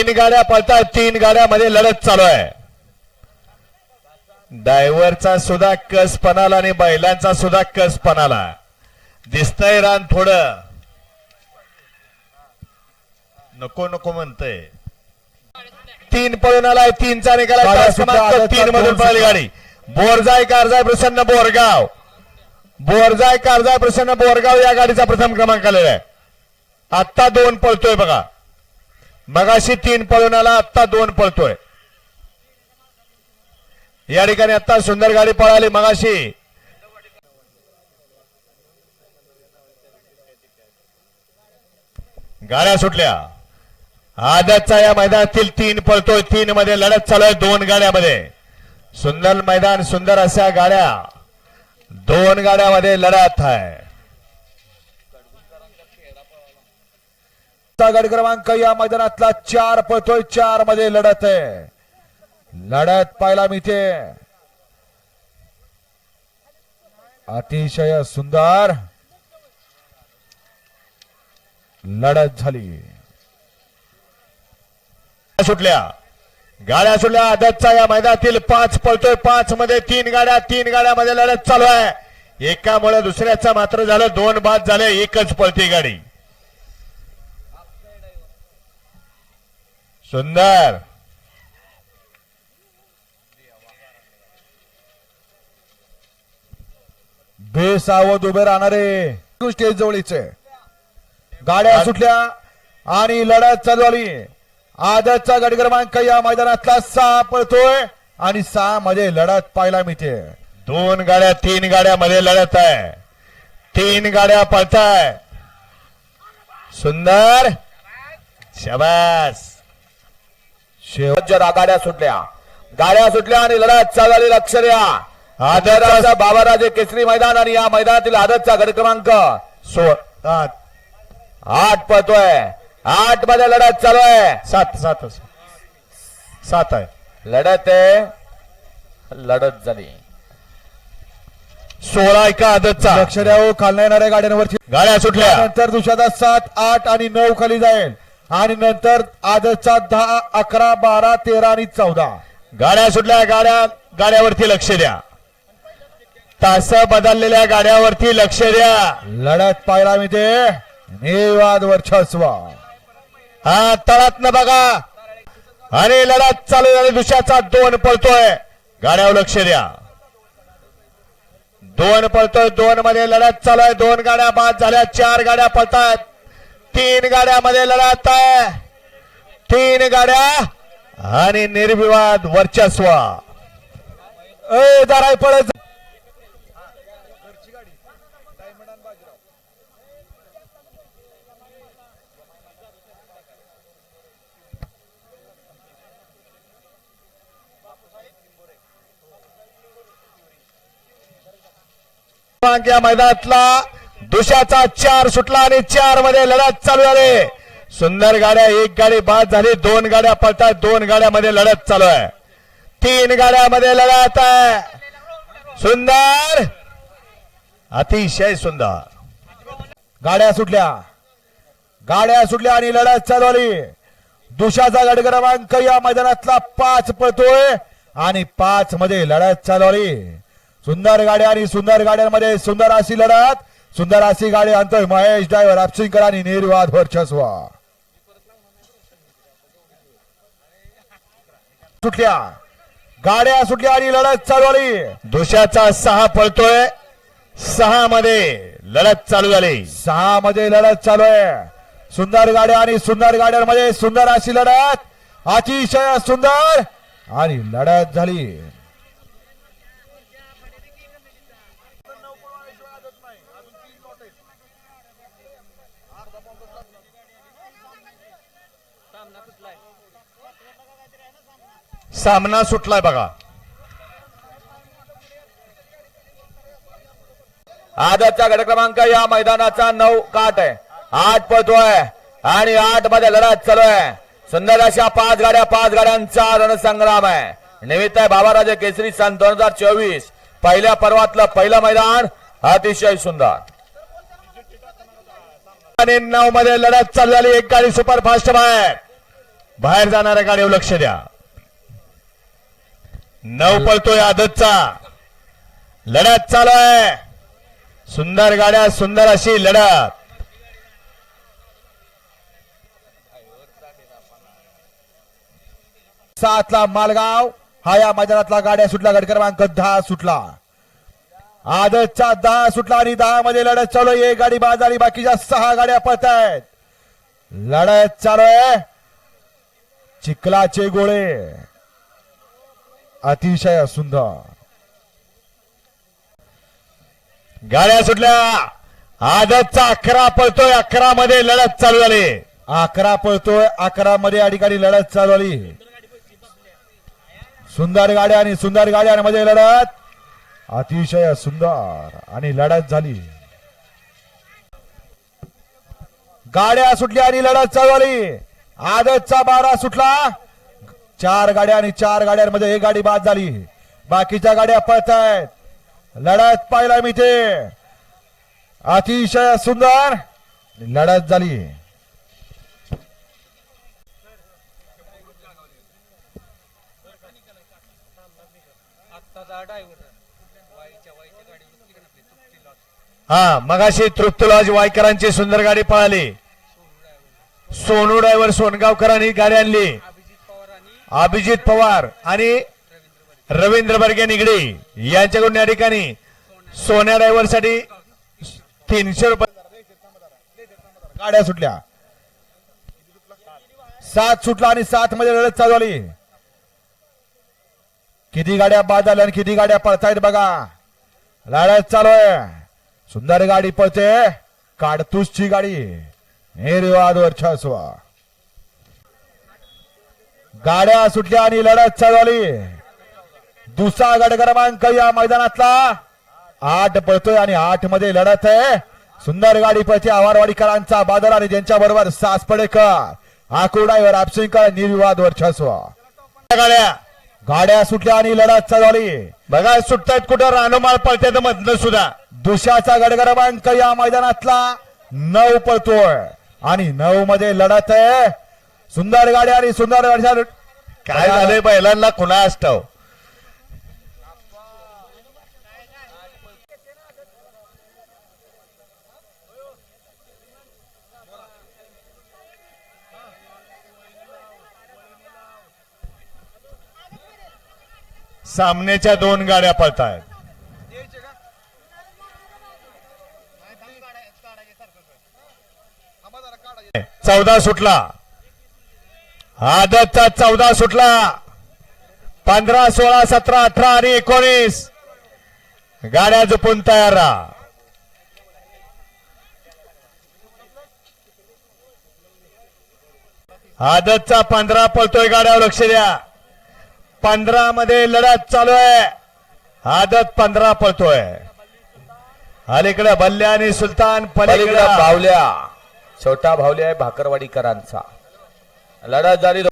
तीन गाड्या पळतायत तीन गाड्यामध्ये लढत चालू आहे. ड्रायव्हरचा सुद्धा कस पणाला आणि बैलांचा सुद्धा कस पणाला. दिसतंय रान थोडं. नको नको म्हणतंय. तीन पळून आलाय तीनचा निकाल तीन मधून पळाली गाडी. बोरजाय कारजाय प्रसन्न बोरगाव. बोरजाय कारजाय प्रसन्न बोरगाव या गाडीचा प्रथम क्रमांक आलेला आहे. आत्ता दोन पळतोय बघा. मगाशी तीन पळून आला आत्ता दोन पळतोय. या ठिकाणी आता सुंदर गाडी पळाली मगाशी. गाड्या सुटल्या. आदतचा या मैदानातील तीन पळतोय तीन मध्ये लढत चालू आहे दोन गाड्यामध्ये. सुंदर मैदान सुंदर अशा गाड्या. दोन गाड्यामध्ये लढत आहे. चा क्रमांक या मैदानातला चार पळतोय चारमध्ये लढत आहे. लढत पाहायला मिळते अतिशय सुंदर लढत झाली. सुटल्या. गाड्या सुटल्या. आदतचा या मैदानातील पाच पळतोय. पाच मध्ये तीन गाड्या तीन गाड्यामध्ये लढत चालू आहे. एकामुळे दुसऱ्याचा मात्र झालं. दोन बाद झाले. एकच पळती गाडी. सुंदर बेसावध उभे राहणारे स्टेज जवळीचे. गाड्या सुटल्या आणि लढत चालू आली आदतचा गट क्रमांक या मैदानातला सहा पळतोय आणि सहा मध्ये लढत पाहायला मिळते. दोन गाड्या तीन गाड्यामध्ये लढत आहे. तीन गाड्या पळताय. सुंदर. शबास. शेवट जरा गाड्या सुटल्या. गाड्या सुटल्या आणि लढत चालू झाली लक्ष द्या. आदरचा बाबाराजे केसरी मैदान आणि या मैदानातील आदतचा गट क्रमांक सो आठ पळतोय. आठमध्ये लढत चालू आहे. सात सात सात. आहे. लढत आहे. लढत झाली. सोळा एका आदतचा. लक्ष द्या हो, खालना येणाऱ्या गाड्यांवरची गाड्या सुटल्या. नंतर दुसऱ्याचा सात आठ आणि नऊ खाली जाईल. आणि नंतर आजचा दहा अकरा बारा तेरा आणि चौदा. गाड्या सुटल्या गाड्या गाड्यावरती लक्ष द्या. तास बदललेल्या गाड्यावरती लक्ष द्या. लढत पाहायला मिळते निर्वाद वर्चस्व. हा तळात न बघा. आणि लढत चालू झाली दुसऱ्याचा दोन पळतोय. गाड्यावर लक्ष द्या. दोन पळतोय दोन मध्ये लढत चालू आहे. दोन गाड्या बाद झाल्या चार गाड्या पळतायत तीन गाड्यामध्ये लढत आहे. तीन गाड्या आणि निर्विवाद वर्चस्व. ए जरा पळत मैदानातला दुशाचा चार सुटला आणि चारमध्ये लढत चालू झाली. सुंदर गाड्या एक गाडी बाद झाली दोन गाड्या पळतात दोन गाड्यामध्ये लढत चालू आहे. तीन गाड्यामध्ये लढत आहे. सुंदर! अतिशय सुंदर. गाड्या सुटल्या. गाड्या सुटल्या आणि लढत चालू आली दुशाचा गड क्रमांक या मैदानातला पाच पळतोय आणि पाच मध्ये लढत चालू आली सुंदर गाड्या आणि सुंदर गाड्यांमध्ये सुंदर अशी लढत. सुंदर अशी गाडी आणतोय. महेश ड्रायव्हर अपसिंकर आणि निर्वाद वर्चस्व. सुटल्या. गाड्या सुटल्या आणि लढत चालू आली दुशाचा सहा पळतोय. सहा मध्ये लढत चालू झाली. सहा मध्ये लढत चालू आहे. सुंदर गाड्या आणि सुंदर गाड्यांमध्ये सुंदर अशी लढत. अतिशय सुंदर आणि लढत झाली. सामना सुटलाय बघा. आजचा गट क्रमांक या मैदानाचा नऊ काठ आहे. आठ पळतोय आणि आठमध्ये लढत चालू आहे. सुंदर अशा पाच गाड्या पाच गाड्यांचा रणसंग्राम आहे. निमित्त आहे बाबाराजे केसरी सन दोन हजार चोवीस. पहिल्या पर्वातलं पहिलं मैदान अतिशय सुंदर. आणि नऊ मध्ये लढत चालू झाली. एक गाडी सुपर फास्ट बाहेर. बाहेर जाणाऱ्या गाडीवर लक्ष द्या. नऊ पळतोय आदतचा. लढत चालू आहे. सुंदर गाड्या सुंदर अशी लढत. सातला मालगाव. हा या मैदानातला गाड्या सुटला गट क्रमांक दहा सुटला. आदतचा दहा सुटला आणि दहा मध्ये लढत चालू एक गाडी बाद बाकीच्या सहा गाड्या पळत आहेत. लढत चालू आहे. चिखलाचे गोळे. अतिशय सुंदर. गाड्या सुटल्या. आदतचा अकरा पळतोय अकरा मध्ये लढत चालू झाली. अकरा पळतोय अकरा मध्ये या ठिकाणी लढत चालू झाली. सुंदर गाड्या आणि सुंदर गाड्यांमध्ये लढत. अतिशय सुंदर आणि लढत झाली. गाड्या सुटल्या आणि लढत चालू झाली. आदतचा बारा सुटला. चार गाड्या आणि चार गाड्यांमध्ये एक गाडी बाद झाली. बाकीच्या गाड्या पळत आहेत लढत मी ते. अतिशय सुंदर लढत झाली. हा मगाशी तृप्तलॉज वायकरांची सुंदर गाडी पळाली. सोनू ड्रायव्हर सोनगावकरांनी गाडी आणली. अभिजित पवार आणि रवींद्र बर्गे निगडी यांच्याकडून या ठिकाणी सोन्या ड्रायव्हरसाठी तीनशे रुपये गाड्या सुटल्या. सात सुटला आणि सात मध्ये लढत चालू आली किती गाड्या बाद झाल्या आणि किती गाड्या पळतायत बघा. लढत चालू आहे. सुंदर गाडी पळते. काडतूसची गाडी. निर्वाद वर्चस्व. गाड्या सुटल्या आणि लढत आली दुसरा गट क्रमांक या मैदानातला आठ पळतोय आणि आठमध्ये लढत आहे. सुंदर गाडी पळते आवारवाडीकरांचा बादल आणि त्यांच्या बरोबर सास पडेकर आकुडाईवर आपसिंकर निर्विवाद वर्चस्व. गाड्या गाड्या सुटल्या आणि लढत चालू आली बघा सुटतायत कुठं? रानोमाळ पळतात मधनं सुद्धा. दुसऱ्याचा गट क्रमांक या मैदानातला नऊ पळतोय. आणि नऊ मध्ये लढत आहे. सुंदर गाड्या आणि सुंदर गाड्या काय झालंय बैलांना कुणा असतं. सामन्याच्या दोन गाड्या पळतायत. चौदा सुटला. आदतचा चौदा सुटला. पंधरा सोळा सतरा अठरा आणि एकोणीस. गाड्या जपून तयार राहा. आदतचा पंधरा पळतोय गाड्यावर लक्ष द्या. पंधरा मध्ये लढत चालू आहे. आदत पंधरा पळतोय. अलीकडे बल्ल्या आणि सुलतान पलीकडे. पलीकडे भावल्या. छोटा भावल्या आहे भाकरवाडीकरांचा. लढत झाली.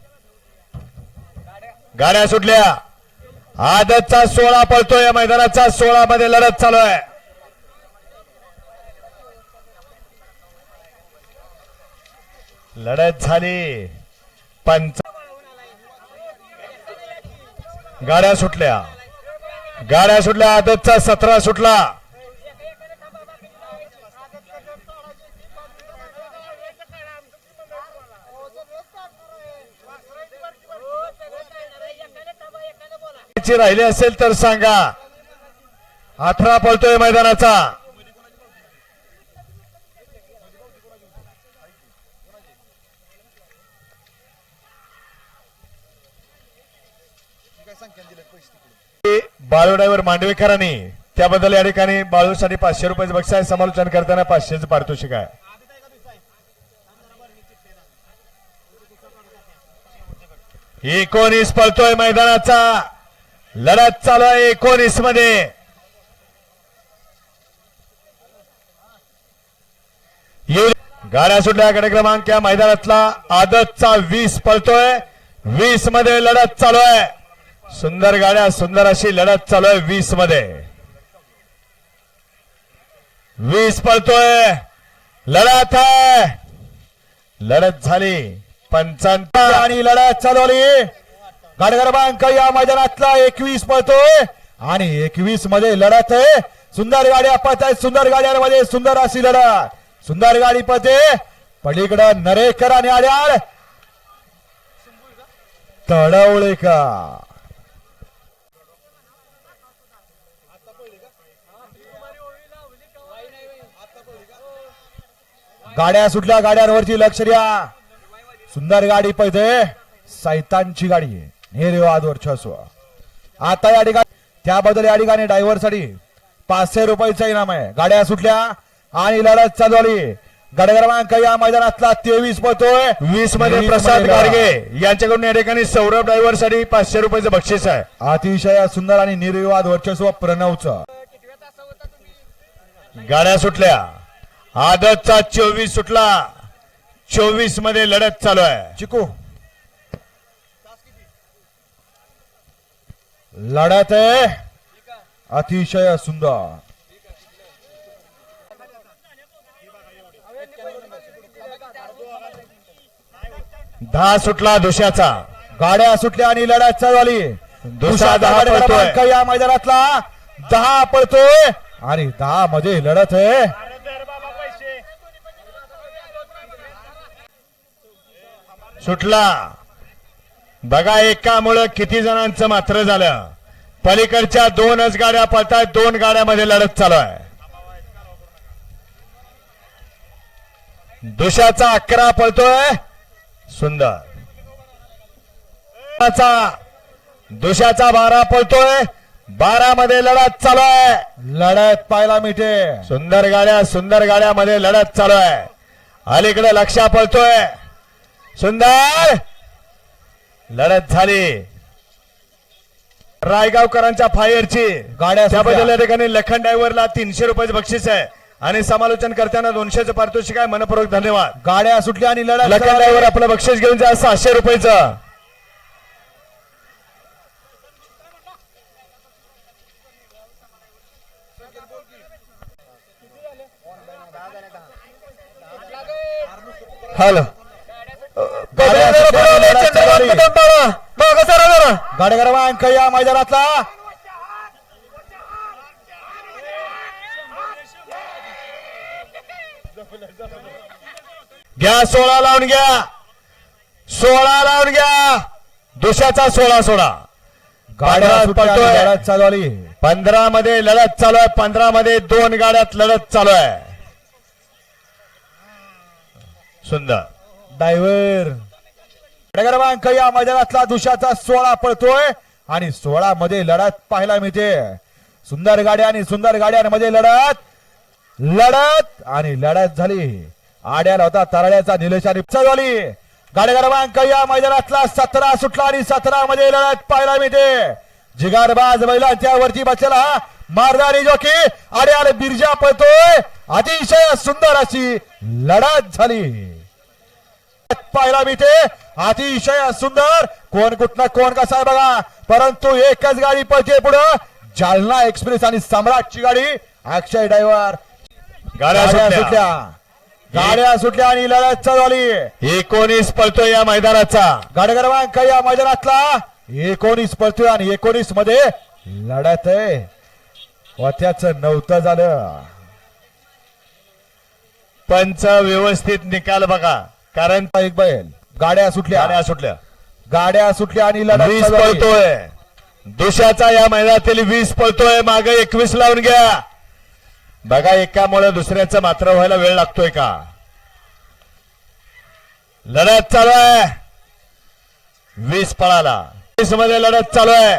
गाड्या सुटल्या. आदतचा सोळा पळतोय. मैदानाचा सोळा मध्ये लढत चालू आहे. लढत झाली. पंच गाड्या सुटल्या. गाड्या सुटल्या. आदतचा सतरा सुटला. ची राहिली असेल तर सांगा. अठरा पळतोय मैदानाचा. बाळू ड्रायव्हर मांडवेकरांनी त्याबद्दल या ठिकाणी बाळूसाठी पाचशे रुपयाचं बक्षीस आहे. समालोचन करताना पाचशेच पारितोषिक आहे. एकोणीस पळतोय मैदानाचा. लढत चालू आहे एकोणीसमध्ये गाड्या सुटल्या गड क्रमांक या मैदानातला आदतचा वीस पळतोय. वीसमध्ये लढत चालू आहे. सुंदर गाड्या सुंदर अशी लढत चालू आहे वीसमध्ये वीस पळतोय. लढत आहे. लढत झाली. पंचांत आणि लढत चालवली क्रमांक या मैदानातला एकवीस पळतोय. आणि एकवीसमध्ये लढत आहे. सुंदर गाड्या पळत आहेत सुंदर गाड्यांमध्ये सुंदर अशी लढत. सुंदर गाडी पळते. पलीकडं नरेकर आणि आड्याळ. तडवळेकर गाड्या सुटल्या. गाड्यांवरची लक्ष द्या. सुंदर गाडी पैसे सैतानची गाडी आहे. निर्वाद वर्चस्व. आता या ठिकाणी त्याबद्दल या ठिकाणी ड्रायव्हरसाठी पाचशे रुपयाचा इनाम आहे. गाड्या सुटल्या आणि लढत चालू झाली. गाड्या क्रमांक या मैदानातला तेवीस पळतोय. वीसमध्ये 20 प्रसाद गाडगे यांच्याकडून या ठिकाणी सौरभ ड्रायव्हरसाठी पाचशे रुपयाचं बक्षीस आहे. अतिशय सुंदर आणि निर्विवाद वर्चस्व प्रणवचं. गाड्या सुटल्या. आदतचा चोवीस सुटला. चोवीसमध्ये लढत चालू आहे. चिकू. लढत आहे. अतिशय सुंदर. दहा सुटला दुशाचा गाड्या सुटल्या आणि लढत चालू झाली. दुसरा दहा. क्रमांक या मैदानातला. दहा पळतोय. आणि दहा मध्ये लढत आहे. सुटला. बघा एकामुळं किती जणांचं मात्र झालं. पलीकडच्या दोनच गाड्या पळतायत दोन गाड्यामध्ये लढत चालू आहे. दुशाचा अकरा पळतोय सुंदर. दुशाचा- बारा पळतोय बारा मध्ये लढत चालू आहे. लढत पाहायला मिळते. सुंदर गाड्या सुंदर गाड्यामध्ये लढत चालू आहे. अलीकडे लक्षा पळतोय. सुंदर लढत झाली. रायगावकरांच्या फायरची. गाड्या त्याबद्दल. या ठिकाणी लखन ड्रायव्हरला तीनशे रुपयाचं बक्षीस आहे. आणि समालोचन करताना दोनशेचं पारितोषिक आहे. मनपूर्वक धन्यवाद. गाड्या सुटल्या आणि लढत लखन ड्रायव्हर. आपलं बक्षीस घेऊन जा. सहाशे रुपयाचं. हॅलो. गाड्या सुटल्या आणि लढत चालू झाली. मागं सरा जरा. गाडी क्रमांक या मैदानातला. घ्या सोळा लावून घ्या. सोळा लावून घ्या. दुशाचा सोळा सोळा गाड्या. लढत चालू झाली पंधरा मध्ये लढत चालू आहे. पंधरा मध्ये दोन गाड्यात लढत चालू आहे. सुंदर. डायव्हर गाडी क्रमांक या मैदानातला दुशाचा सोळा पळतोय आणि सोळा मध्ये लढत पाहायला मिळते. सुंदर गाड्या आणि सुंदर गाड्यांमध्ये लढत लढत आणि लढत झाली. आड्याला होता तराड्याचा निलेश झाली गाडी क्रमांक या मैदानातला सतरा सुटला आणि सतरा मध्ये लढत पाहायला मिळते. जिगारबाज बैलांच्या वरती बसलेला मारदारी जोकी. आड्याला बिरजा पळतोय. अतिशय सुंदर अशी लढत झाली. पाहायला मिळते. अतिशय सुंदर. कोण कुठनं कोण कसा आहे बघा. परंतु एकच गाडी पळते पुढं. जालना एक्सप्रेस आणि सम्राटची गाडी. अक्षय ड्रायव्हर. गाड्या गाड्या सुटल्या. गाड्या सुटल्या आणि लढत चालू झाली. एकोणीस पळतोय या मैदानाचा. गाडी क्रमांक या मैदानातला. एकोणीस पळतोय आणि एकोणीसमध्ये लढत आहे. व त्याच नव्हतं झालं. पंच व्यवस्थित निकाल बघा. कारण एक बैल. गाड्या सुटल्या. गाड्या सुटल्या. गाड्या सुटल्या आणि वीस. पळतोय. दुशाचा या मैदानातील वीस पळतोय. मागे एकवीस लावून घ्या. बघा एकामुळे दुसऱ्याचं मात्र व्हायला वेळ लागतोय का? लढत चालू आहे. वीस पळाला. वीसमध्ये लढत चालू आहे.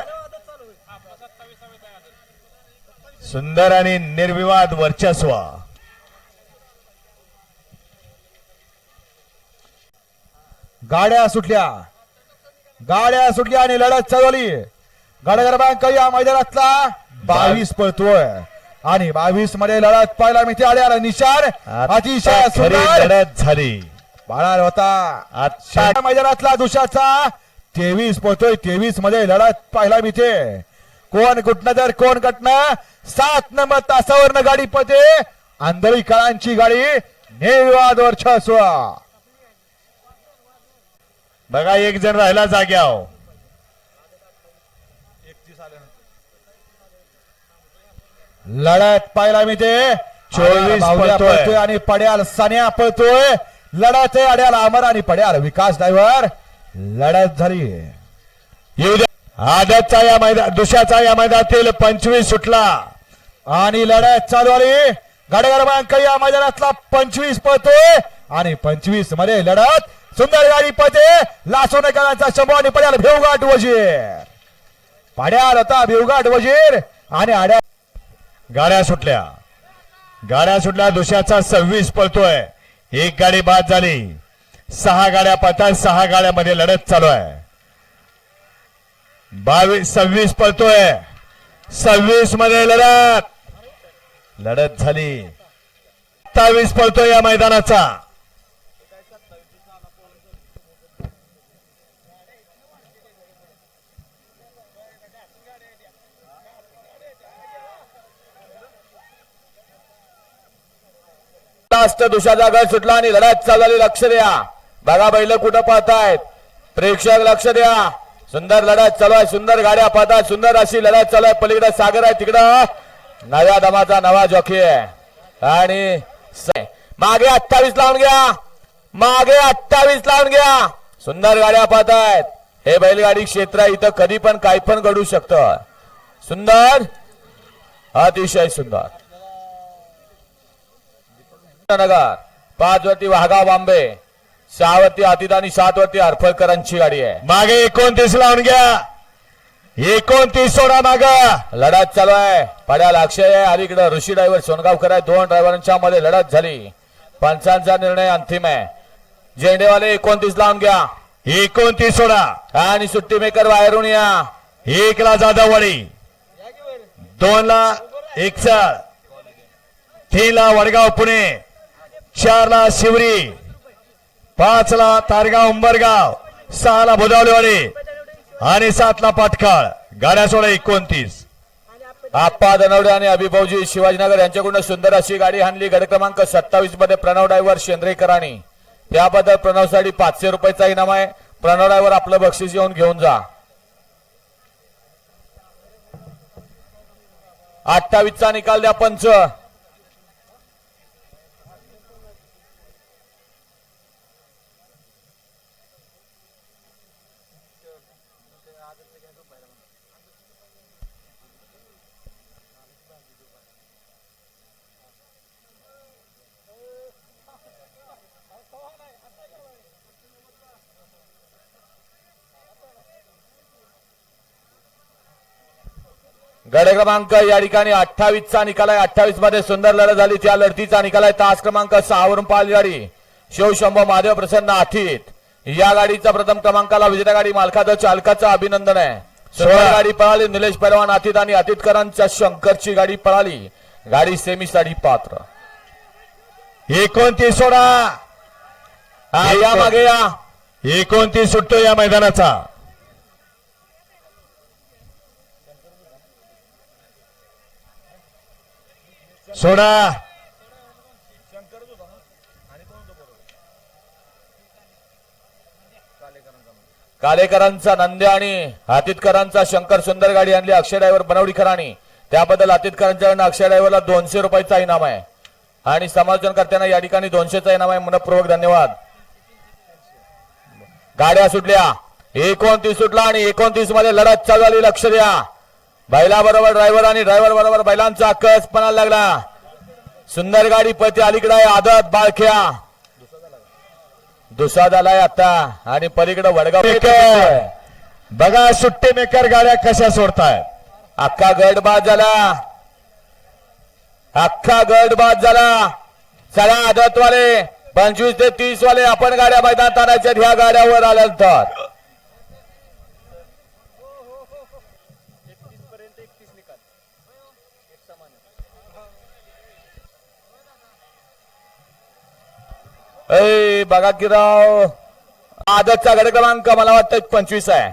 सुंदर आणि निर्विवाद वर्चस्व. गाड्या सुटल्या. गाड्या सुटल्या आणि लढत चालवली गाड्या क्रमांक या मैदानातला बावीस पळतोय. आणि बावीसमध्ये लढत पाहायला मिळते आल्याला निशार अतिशय लढत झाली. बाळा होता. मैदानातला दुशाचा तेवीस पळतोय. तेवीसमध्ये लढत पाहायला मिळते कोण कुठनं तर कोण कटणं सात नंबर तासावरनं गाडी पळते. आंधळी काळांची गाडी निर्वाद वर्चस्व बघा एक जण राहिला जाग्याव लढत पाहिला मी ते. चोवीस पळतोय. आणि पड्याल सन्या पळतोय. लढत आहे अड्याल अमर आणि पड्याल विकास ड्रायव्हर. लढत झाली. येऊ द्या. आदतचा या मैदान दुशाचा या मैदानातील पंचवीस सुटला. आणि लढत चालू आली. गाड्या क्रमांक या मैदानातला पंचवीस पळतोय. आणि पंचवीसमध्ये लढत सुंदर गाडी पळते लासो नकारांचा शंभू पड्याल भेवघाट वजीर. पाड्याल होता भिवघाट वजीर आणि आड्या गाड्या सुटल्या. गाड्या सुटल्या दुसऱ्याचा सव्वीस पळतोय. एक गाडी बाद झाली. सहा गाड्या पळतात सहा गाड्यामध्ये लढत चालू आहे. बावीस सव्वीस पळतोय. सव्वीसमध्ये लढत. लढत झाली. सत्तावीस पळतोय या मैदानाचा. लास्ट दुसऱ्याचा गट सुटला आणि लढत चालली लक्ष द्या. बघा बैल कुठं पाहतायत प्रेक्षक लक्ष द्या. सुंदर लढत चालू आहे सुंदर गाड्या पाहतात सुंदर अशी लढत चालू आहे. पलीकडे सागर आहे तिकडं नव्या दमाचा नवा जॉकी आहे. आणि मागे अठ्ठावीस लावून घ्या. मागे अठ्ठावीस लावून घ्या. सुंदर गाड्या पाहतायत हे बैलगाडी क्षेत्र आहे इथं कधी पण काही पण घडू शकतं. सुंदर अतिशय सुंदर. नगर पाच वरती वाघा बांबे सहा वरती अतित आणि सात वरती हरफळकरांची गाडी आहे. मागे एकोणतीस लावून घ्या. एकोणतीस सोडा माग. लढत चालू आहे. पड्याल अक्षय आहे. अलीकडे ऋषी ड्रायव्हर सोनगावकर आहे. दोन ड्रायव्हरांच्या मध्ये लढत झाली. पंचांचा निर्णय अंतिम आहे. झेंडेवाले एकोणतीस लावून घ्या. एकोणतीस सोडा. आणि सुट्टी मेकर बाहेरून या. एक ला जाधववाडी दोन ला एकसळ तीन ला वडगाव पुणे. चारला शिवरी पाचला तारगाव उंबरगाव सहा ला आणि सातला पाटखाळ. पाटकाळ गाड्या सोडा एकोणतीस. आप्पा दनवडे आणि अभिभाऊजी शिवाजीनगर यांच्याकडून सुंदर अशी गाडी हाणली गड क्रमांक सत्तावीसमध्ये प्रणव ड्रायव्हर शेंद्रेकरांनी त्याबद्दल प्रणवसाठी पाचशे रुपयाचा इनाम आहे. प्रणव ड्रायव्हर आपलं बक्षीस येऊन घेऊन जा. अठ्ठावीसचा निकाल द्या पंच. गड क्रमांक या ठिकाणी अठ्ठावीसचा निकाल आहे. अठ्ठावीसमध्ये सुंदर लढत झाली. त्या लढतीचा निकाल आहे. तास क्रमांक सहा वरून पाहिली गाडी. शिवशंभो महादेव प्रसन्न आठीत. या गाडीचा प्रथम क्रमांकाला विजेता गाडी मालकाचं चालकाचं अभिनंदन आहे. सोळा. गाडी पळाली. निलेश पैलवान आतीत आणि आतितकरांच्या शंकरची गाडी पळाली. गाडी सेमीसाठी पात्र. एकोणतीस सोडा. हा, या मागे या. एकोणतीस सुटतो या मैदानाचा. सोडा. कालेकरांचा नंद्या आणि आतितकरांचा शंकर सुंदर गाडी आणली अक्षय ड्रायव्हर बनवडीकरांनी त्याबद्दल आतितकरांच्याकडनं अक्षय ड्रायव्हरला दोनशे रुपयाचा इनाम आहे. आणि समालोचनकर्त्यांना या ठिकाणी दोनशेचा इनाम आहे. मनपूर्वक धन्यवाद. गाड्या सुटल्या. एकोणतीस सुटला आणि एकोणतीसमध्ये लढत चालू आली लक्ष द्या. बैला बरोबर ड्रायव्हर आणि ड्रायव्हर बरोबर बैलांचा कस पणाला लागला. सुंदर गाडी पती अलीकडे आहे आदत बाळख्या. दुसरा झालाय आता आणि पलीकडे वडगाव बघा सुट्टी मेकर गाड्या कशा सोडतायत अख्खा गट बाद झाला. अख्खा गट बाद झाला. चला आदतवाले पंचवीस ते तीस वाले आपण गाड्या मैदानात आणायच्या ह्या गाड्यावर आल्यानंतर. अय बघा की राव. आदतचा गड क्रमांक मला वाटतं पंचवीस आहे.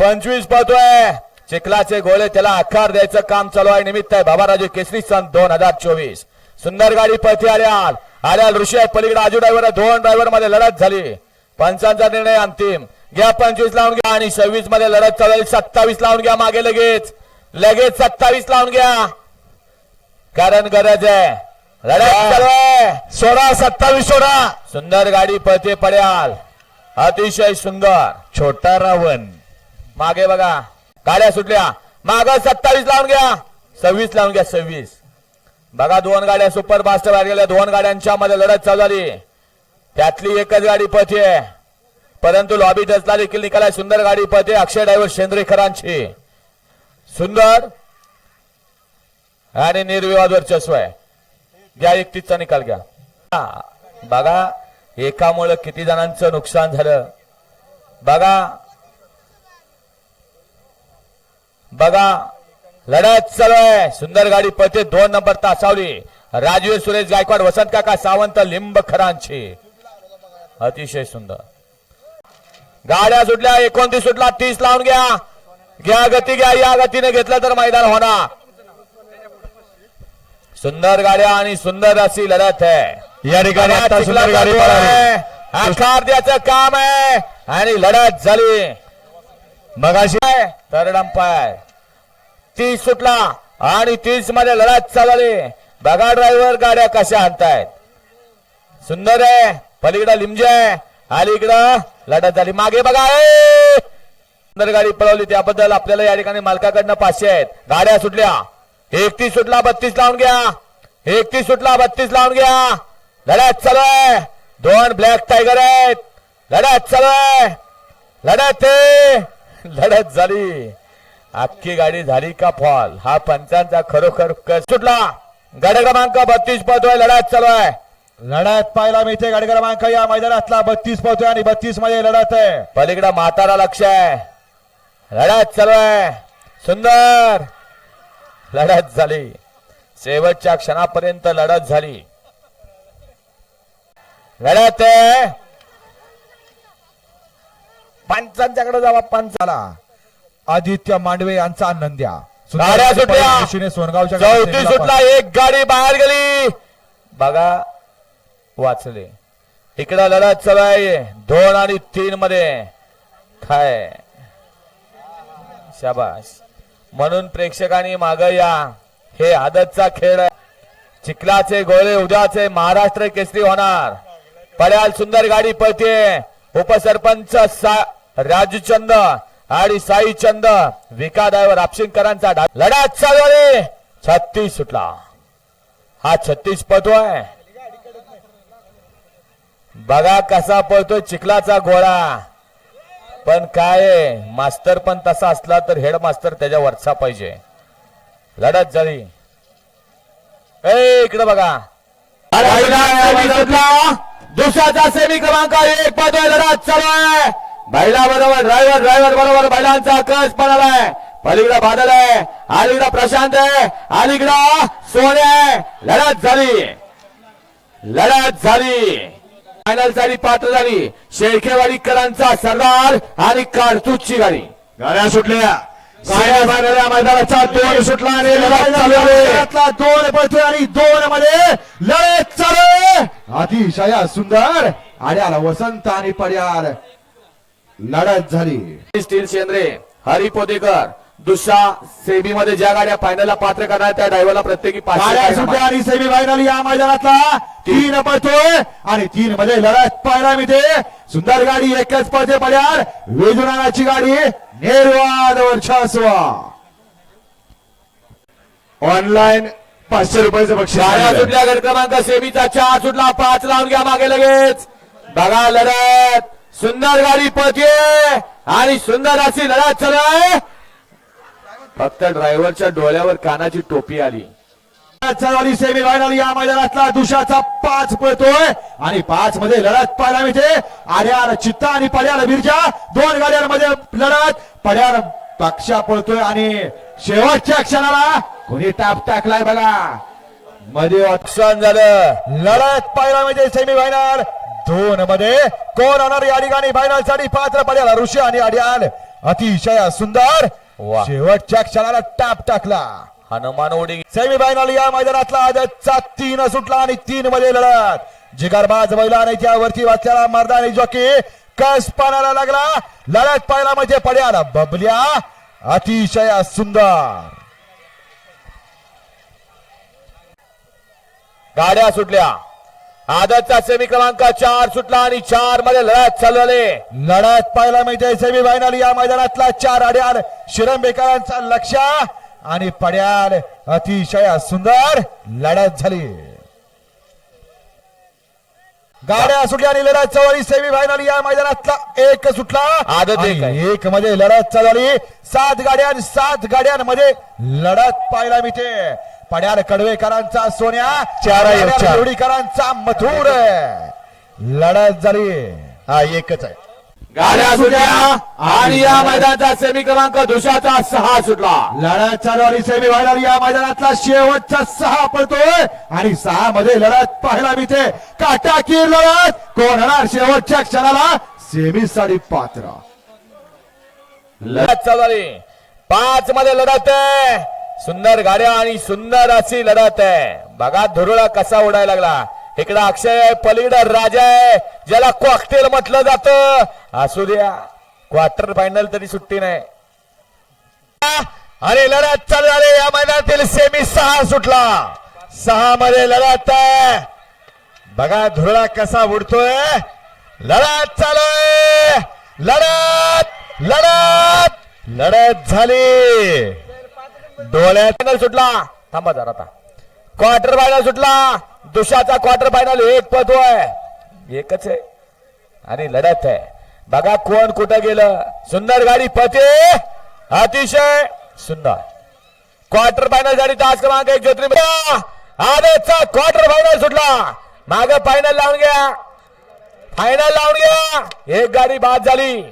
पंचवीस पाहतोय चिखलाचे गोळे त्याला आकार द्यायचं काम चालू आहे. निमित्त आहे बाबाराजू केसरी सन दोन हजार चोवीस. सुंदर गाडी पळते आल्याल. आल्याल ऋषी आहे. पलीकडे आजू ड्रायव्हर दोन ड्रायव्हरमध्ये लढत झाली. पंचांचा निर्णय अंतिम. घ्या पंचवीस लावून घ्या आणि सव्वीसमध्ये लढत चालू सत्तावीस लावून घ्या मागे लगेच. लगेच सत्तावीस लावून घ्या. कारण गरज आहे. सोडा सत्तावीस सोडा. सुंदर गाडी पळते पड्याल अतिशय सुंदर. छोटा रावण. मागे बघा. गाड्या सुटल्या. माग सत्तावीस लावून घ्या. सव्वीस लावून घ्या सव्वीस. बघा दोन गाड्या सुपर फास्ट बाहेर गेल्या. दोन गाड्यांच्या मध्ये लढत चालू झाली. त्यातली एकच गाडी पळते. परंतु लॉबी टचला देखील निकाला सुंदर गाडी पळते. अक्षय ड्रायव्हर शेंद्रेकरांची. सुंदर आणि निर्विवाद वर्चस्व आहे. घ्या एकतीसचा निकाल घ्या. बघा एकामुळं किती जणांचं नुकसान झालं. बघा. बघा. लढत चालू आहे. सुंदर गाडी पळते दोन नंबर तासावली. राजवीर सुरेश गायकवाड वसंत काका सावंत लिंब खरांची. अतिशय सुंदर. गाड्या सुटल्या एकोणतीस सुटला तीस लावून घ्या. घ्या गती घ्या. या गतीने घेतलं तर मैदान होणार. सुंदर गाड्या आणि सुंदर अशी लढत आहे. या ठिकाणी. आकार द्यायचं काम आहे. आणि लढत झाली. मगाशी थर्ड अंपायर तीस सुटला. आणि तीसमध्ये लढत चालली. बघा ड्रायव्हर गाड्या कशा आणतायत. सुंदर आहे. पलीकडं लिमजे आहे. अलीकडं लढत झाली. मागे बघा! सुंदर गाडी पळवली. त्याबद्दल आपल्याला या ठिकाणी मालकाकडनं पाचशे आहेत. गाड्या सुटल्या. एकतीस सुटला बत्तीस लावून घ्या. एकतीस सुटला बत्तीस लावून घ्या. लढत चालू आहे. दोन ब्लॅक टायगर आहेत. लढत चालू आहे. लढत आहे. लढत झाली. अख्खी गाडी झाली का फॉल? हा पंचांचा खरोखर कस सुटला? गड क्रमांक बत्तीस पळतोय लढत चालू आहे. लढत पाहायला मिळते. गाडी क्रमांक या मैदानातला बत्तीस पोहतोय आणि बत्तीसमध्ये लढत आहे. पलीकडे म्हातारा लक्ष आहे. लढत चालू आहे. सुंदर. लढत झाली. शेवटच्या क्षणापर्यंत लढत झाली. लढत आहे. पंचांच्याकडे जावा पंच चला आदित्य मांडवे यांचा नंद्या गाड्या सुटल्या. सोनगावच्या चौथी सुटला एक गाडी बाहेर गेली. बघा वाचले. इकडं लढत चालू आहे. दोन आणि तीन मध्ये. काय शाबास. म्हणून प्रेक्षकांनी माग या. हे आदतचा खेळ चिखलाचे गोळे उद्याचे महाराष्ट्र केसरी होणार. पड्याल सुंदर गाडी पळते उपसरपंच सा- राजूचंद आणि साईचंद विका ड्रायव्हर आपशिंकरांचा डा- चालू आहे छत्तीस सुटला. हा छत्तीस पळतोय. बघा कसा पळतोय चिखलाचा गोळा पण काय मास्तर पण तसा असला तर हेड मास्तर त्याच्या वरचा पाहिजे. लढत झाली. ए इकडे बघा. दुसऱ्याचा सेमी क्रमांक एक पाहतोय लढत चालू आहे. बैला बरोबर ड्रायव्हर ड्रायव्हर बरोबर बैलांचा कस पडालाय आहे पलीकडे बादल आहे अलीकडे प्रशांत आहे अलीकडे सोने आहे. लढत झाली. लढत झाली. फायनलसाठी पात्र झाली. शेळकेवाडीकरांचा सरदार आणि कारतूजची गाडी. गाड्या सुटल्या. मैदानाचा दोन सुटला आणि दोन पळतोय आणि दोन मध्ये लढत चालू. अतिशय सुंदर आड्याला वसंत आणि पड्याल लढत झाली. स्टील शेंद्रे हरी पोतेकर दुसरा सेमी मध्ये ज्या गाड्या फायनलला पात्र करणार त्या ड्रायव्हरला प्रत्येकी सुटल्या काय आणि सेमी फायनल या मैदानातला तीन. पळतोय आणि तीन मध्ये लढत पाहायला मिळते. सुंदर गाडी एकच पळते पड्याल वेजुनाची गाडी निर्वाद वर्षास्व. ऑनलाईन पाचशे रुपयाचं बक्षीस गाड्या. सुटल्या गट क्रमांक सेमीचा चार सुटला पाच लावून घ्या मागे लगेच. बघा लढत. सुंदर गाडी पळते आणि सुंदर अशी लढत चालू आहे. फक्त ड्रायव्हरच्या डोळ्यावर कानाची टोपी आली. चालवली सेमी फायनल या मैदानातला दुशाचा पाच पळतोय. आणि पाच मध्ये लढत पाहायला मिळते. आर्यार चित्ता आणि पड्यार बिरजा दोन गाड्यांमध्ये लढत. पड्यार पक्षा पळतोय आणि शेवटच्या क्षणाला कोणी टाप टाकलाय बघा. मध्ये नुकसान झालं. लढत पाहायला मिळते सेमी फायनल दोन मध्ये कोण होणार या ठिकाणी? फायनलसाठी पात्र पड्याला ऋषी आणि आर्याल अतिशय सुंदर. वा. शेवटच्या क्षणाला टाप टाकला. हनुमान उडी सेमी फायनल या मैदानातला आजचा तीन सुटला आणि तीन मध्ये लढत. जिगरबाज बैला आणि त्यावरती वाचलेला मर्दानी जॉकी. कस पाण्याला लागला? लढत पाहायला म्हणजे पड्याला बबल्या. अतिशय सुंदर. गाड्या सुटल्या. आदतचा सेमी क्रमांक चार सुटला आणि चारमध्ये लढत चालू झाली लढत पाहायला मिळते सेमी फायनल या मैदानातला चार अड्याल शिरंबेकरांचा लक्ष आणि पड्याल अतिशय सुंदर लढत झाली. गाड्या सुटल्या आणि लढत चवळी सेमी फायनल या मैदानातला एक सुटला आदत एक मध्ये लढत चालू झाली सात गाड्या आणि सात गाड्यांमध्ये लढत पाहायला मिळते. पड्याल कडवेकरांचा सोन्या चार. जोडीकरांचा मथुर लढत झाली. हा एकच आहे. गाड्या सुटल्या आणि या मैदानाचा सेमी क्रमांक दुसऱ्याचा सहा सुटला. लढत चालू आणि सेमी फायनल या मैदानातला शेवटचा सहा पडतोय. आणि सहा मध्ये लढत पाहायला मिळते. काटाकीर लढत. कोण होणार शेवटच्या क्षणाला? सेमी साठी पात्र. लढत चालू पाच मध्ये लढत आहे. सुंदर गाड्या आणि सुंदर अशी लढत आहे. बघा धुरळा कसा उडायला लागला. इकडं अक्षय आहे पलीकडं राजा आहे ज्याला कॉकटेल म्हटलं जातं. असू द्या क्वार्टर फायनल तरी सुट्टी नाही. अरे लढत चालू झाली. या मैदानातील सेमी सहा सुटला. सहा मध्ये लढत आहे. बघा धुरळा कसा उडतोय. लढत चालू आहे लढत लढत लढत झाली. डोळ्यात फायनल सुटला. थांबा जरा आता. क्वार्टर फायनल सुटला. दुशाचा क्वार्टर फायनल एक पतोय एकच आहे. आणि लढत आहे. बघा कोण कुठं गेलं. सुंदर गाडी पते. अतिशय सुंदर. क्वार्टर फायनल झाली. तास क्रमांक एक ज्योतिर्मय. आजचा क्वार्टर फायनल सुटला. माग फायनल लावून घ्या. फायनल लावून घ्या. एक गाडी बाद झाली.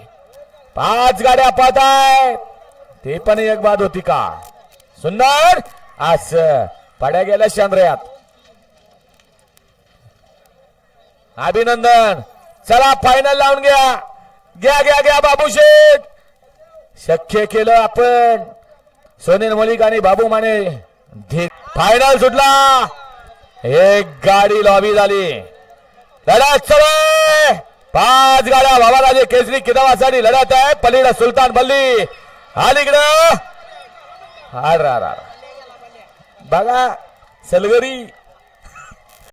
पाच गाड्या पाहताय ते पण एक बाद होती का? सुंदर! अस. पड्या गेल्या चंद्रयात अभिनंदन. चला फायनल लावून घ्या. घ्या घ्या घ्या बाबू शेठ. शक्य केलं आपण. सुनील मलिक आणि बाबू माने फायनल सुटला. एक गाडी लॉबी झाली. लढत सर. पाच गाड्या बाबाराजे केसरी किदावासाठी लढत आहे. पलीकडे सुलतान बल्ली. अलीकडं हा रा बघा सलगरी